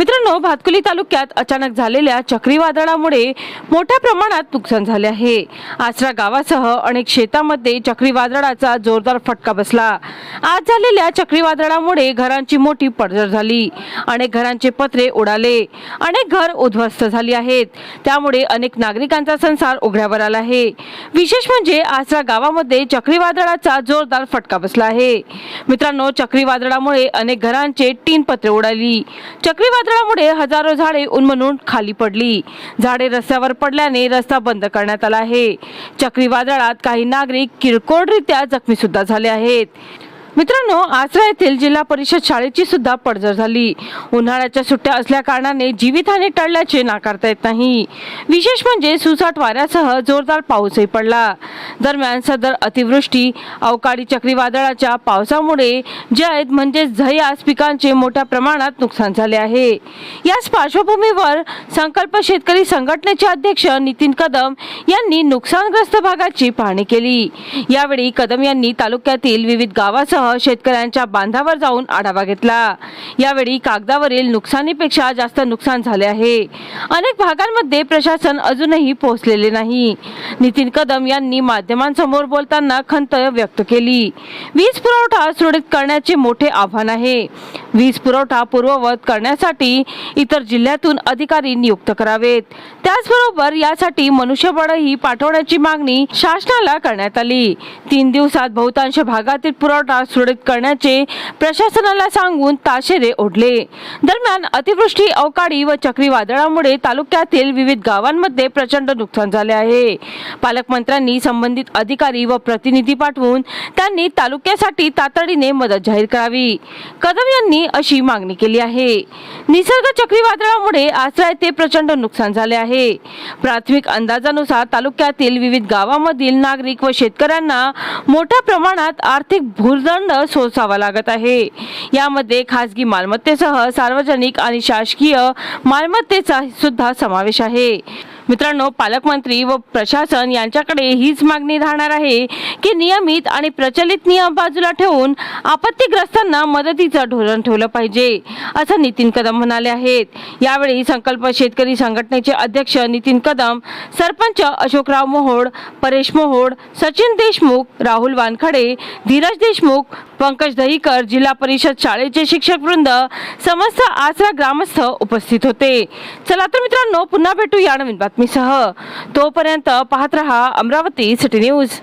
मित्रांनो भातकुली तालुक्यात अचानक झालेल्या चक्रीवादळामुळे मोठ्या प्रमाणात नुकसान झाले आहे. आसरा गावासह अनेक शेतामध्ये चक्रीवादळाचा जोरदार फटका बसला. आज झालेल्या चक्रीवादळामुळे घरांची मोठी पडझड झाली. अनेक घरांचे पत्रे उडाले. अनेक घर उद्ध्वस्त झाली आहेत. त्यामुळे अनेक नागरिकांचा संसार उघड्यावर आला आहे. विशेष म्हणजे आसरा गावामध्ये चक्रीवादळाचा जोरदार फटका बसला आहे. मित्रांनो चक्रीवादळामुळे अनेक घरांचे तीन पत्रे उडाली. वादळामुळे हजारो झाडे उन्मनून खाली पडली. झाडे रस्त्यावर पडल्याने रस्ता बंद करण्यात आला आहे. चक्रीवादळात काही नागरिक किरकोळरित्या जखमी सुद्धा झाले आहेत. मित्रांनो आसरा येथील जिल्हा परिषद शाळेची सुद्धा पडझड झाली. उन्हाळ्याच्या सुट्ट्या असल्या कारणाने जीवितहानी टळल्याचे नाकारता येत नाही. विशेष म्हणजे सुसाट वाऱ्यासह जोरदार पाऊसही पडला. दरम्यान सदर अतिवृष्टी अवकाळी चक्रीवादळाच्या पावसामुळे जैद म्हणजे झयास पिकांचे मोठ्या प्रमाणात नुकसान झाले आहे. याच पार्श्वभूमीवर संकल्प शेतकरी संघटनेचे अध्यक्ष नितीन कदम यांनी नुकसानग्रस्त भागाची पाहणी केली. यावेळी कदम यांनी तालुक्यातील विविध गावासह शेतकऱ्यांच्या बांधावर जाऊन आढावा घेतला. यावेळी कागदावरील नुकसानीपेक्षा जास्त नुकसान झाले आहे. अनेक भागांमध्ये प्रशासन अजूनही पोहोचलेले नाही. नितीन कदम यांनी माध्यमांसमोर बोलताना खंत व्यक्त केली. वीज पुरवठा सुरळीत करण्याचे मोठे आव्हान आहे. वीज पुरवठा पूर्ववत करण्यासाठी इतर जिल्ह्यातून अधिकारी नियुक्त करावेत. त्याचबरोबर यासाठी मनुष्यबळही पाठवण्याची मागणी शासनाला करण्यात आली. तीन दिवसात बहुतांश भागातील पुरवठा सुरळीत करण्याचे प्रशासनाला सांगून ताशेरे ओढले. दरम्यान अतिवृष्टी अवकाळी व चक्रीवादळामुळे तालुक्यातील विविध गावांमध्ये प्रचंड नुकसान झाले आहे. पालकमंत्र्यांनी संबंधित अधिकारी व प्रतिनिधी पाठवून त्यांनी तालुक्यासाठी तातडीने मदत जाहीर करावी. कदम यांनी यांनी अशी मागणी केली आहे. निसर्ग चक्रीवादळामुळे आसरा येथे प्रचंड नुकसान झाले आहे. प्राथमिक अंदाजानुसार तालुक्यातील विविध गावामधील नागरिक व शेतकऱ्यांना मोठ्या प्रमाणात आर्थिक भूर्दंड सोसावा लागत आहे. यामध्ये खासगी मालमत्तेसह सार्वजनिक आणि शासकीय मालमत्तेचा सुद्धा समावेश आहे. मित्रांनो पालकमंत्री व प्रशासन यांच्याकडे हीच मागणी राहणार आहे की नियमित आणि प्रचलित नियम बाजूला ठेवून आपत्तीग्रस्तांना मदतीचं धोरण ठेवलं पाहिजे असं नितीन कदम म्हणाले आहेत. यावेळी संकल्प शेतकरी संघटनेचे अध्यक्ष नितीन कदम सरपंच अशोकराव मोहोड परेश मोहोड सचिन देशमुख राहुल वानखडे धीरज देशमुख पंकज दहीकर जिल्हा परिषद शाळेचे शिक्षक वृंद समस्त आसरा ग्रामस्थ उपस्थित होते. चला तर मित्रांनो पुन्हा भेटू या नवीन बातमीसह. तोपर्यंत पाहत रहा अमरावती सिटी न्यूज.